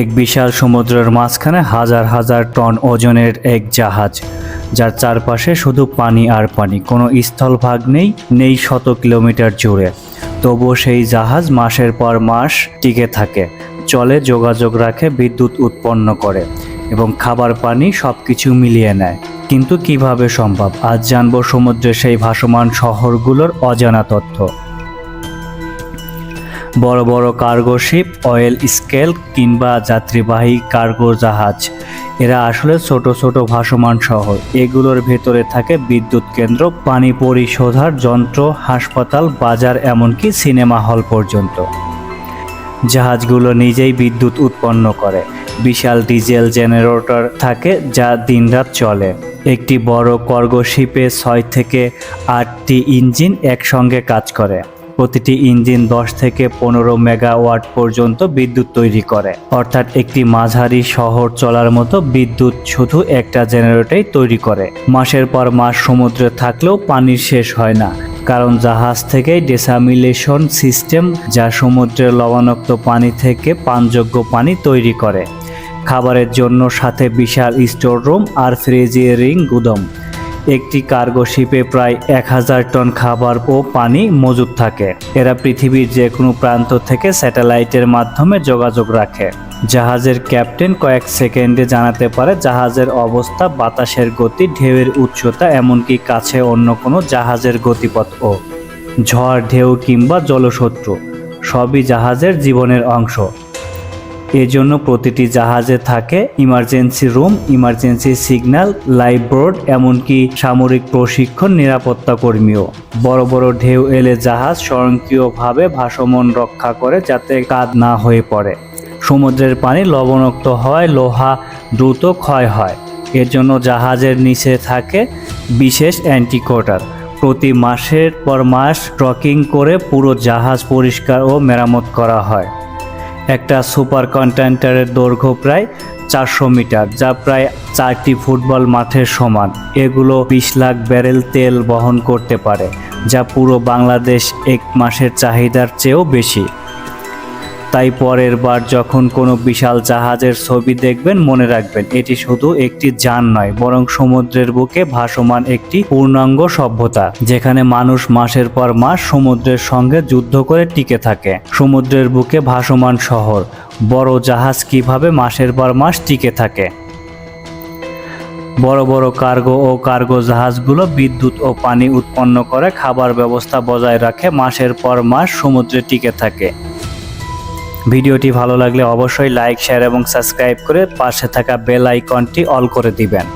এক বিশাল সমুদ্রের মাঝখানে হাজার হাজার টন ওজনের এক জাহাজ, যার চারপাশে শুধু পানি আর পানি, কোনো স্থলভাগ নেই নেই শত কিলোমিটার জুড়ে। তবুও সেই জাহাজ মাসের পর মাস টিকে থাকে, চলে, যোগাযোগ রাখে, বিদ্যুৎ উৎপন্ন করে এবং খাবার পানি সব কিছু মিলিয়ে নেয়। কিন্তু কীভাবে সম্ভব? আজ জানব সমুদ্রের সেই ভাসমান শহরগুলোর অজানা তথ্য। বড় বড় কার্গো শিপ, অয়েল স্কেল কিংবা যাত্রীবাহী কার্গো জাহাজ। এরা আসলে ছোট ছোট ভাসমান শহর। এগুলোর ভেতরে থাকে বিদ্যুৎ কেন্দ্র, পানি পরিশোধার যন্ত্র, হাসপাতাল, বাজার এমনকি সিনেমা হল পর্যন্ত। জাহাজগুলো নিজেই বিদ্যুৎ উৎপন্ন করে। বিশাল ডিজেল জেনারেটর থাকে যা দিনরাত চলে। একটি বড় কার্গো শিপে ছয় থেকে আটটি ইঞ্জিন একসঙ্গে কাজ করে। প্রতিটি ইঞ্জিন দশ থেকে পনেরো মেগাওয়াট পর্যন্ত বিদ্যুৎ তৈরি করে। অর্থাৎ একটি মাঝারি শহর চলার মতো বিদ্যুৎ শুধু একটা জেনারেটরেই তৈরি করে। মাসের পর মাস সমুদ্রে থাকলেও পানির শেষ হয় না, কারণ জাহাজ থেকেই ডেসামিলেশন সিস্টেম যা সমুদ্রের লবণাক্ত পানি থেকে পানযোগ্য পানি তৈরি করে। খাবারের জন্য সাথে বিশাল স্টোর রুম আর ফ্রিজিয়ারিং গুদম। একটি কার্গো শিপে প্রায় এক হাজার টন খাবার ও পানি মজুদ থাকে। এরা পৃথিবীর যে কোনো প্রান্ত থেকে স্যাটেলাইটের মাধ্যমে যোগাযোগ রাখে। জাহাজের ক্যাপ্টেন কয়েক সেকেন্ডে জানাতে পারে জাহাজের অবস্থা, বাতাসের গতি, ঢেউয়ের উচ্চতা, এমনকি কাছে অন্য কোনো জাহাজের গতিপথও ঝড়, ঢেউ কিংবা জলশত্রু সবই জাহাজের জীবনের অংশ। এজন্য প্রতিটি জাহাজে থাকে emergency room emergency signal life board এমনকি সামরিক প্রশিক্ষণ নিরাপত্তা কর্মীও। বড় বড় ঢেউ এলে জাহাজ স্বয়ংক্রিয়ভাবে ভাসমান রক্ষা করে যাতে কাদ না হয়ে পড়ে। সমুদ্রের পানি লবণাক্ত হয়, লোহা দ্রুত ক্ষয় হয়। এর জন্য জাহাজের নিচে থাকে বিশেষ অ্যান্টিকোটার প্রতি মাসের পর মাস ট্রকিং করে পুরো জাহাজ পরিষ্কার ও মেরামত করা হয়। একটা সুপার কন্টেন্টারের দৈর্ঘ্য প্রায় চারশো মিটার, যা প্রায় চারটি ফুটবল মাঠের সমান। এগুলো বিশ লাখ ব্যারেল তেল বহন করতে পারে, যা পুরো বাংলাদেশ এক মাসের চাহিদার চেয়েও বেশি। তাই পরের বার যখন কোনো বিশাল জাহাজের ছবি দেখবেন, মনে রাখবেন এটি শুধু একটি যান নয়, বরং সমুদ্রের বুকে ভাসমান একটি পূর্ণাঙ্গ সভ্যতা, যেখানে মানুষ মাসের পর মাস সমুদ্রের সঙ্গে যুদ্ধ করে টিকে থাকে। সমুদ্রের বুকে ভাসমান শহর, বড় জাহাজ কীভাবে মাসের পর মাস টিকে থাকে? বড় বড় কার্গো ও কার্গো জাহাজগুলো বিদ্যুৎ ও পানি উৎপন্ন করে খাবার ব্যবস্থা বজায় রাখে, মাসের পর মাস সমুদ্রে টিকে থাকে। ভিডিওটি ভালো লাগলে অবশ্যই লাইক শেয়ার এবং সাবস্ক্রাইব করে পাশে থাকা বেল আইকনটি অল করে দিবেন।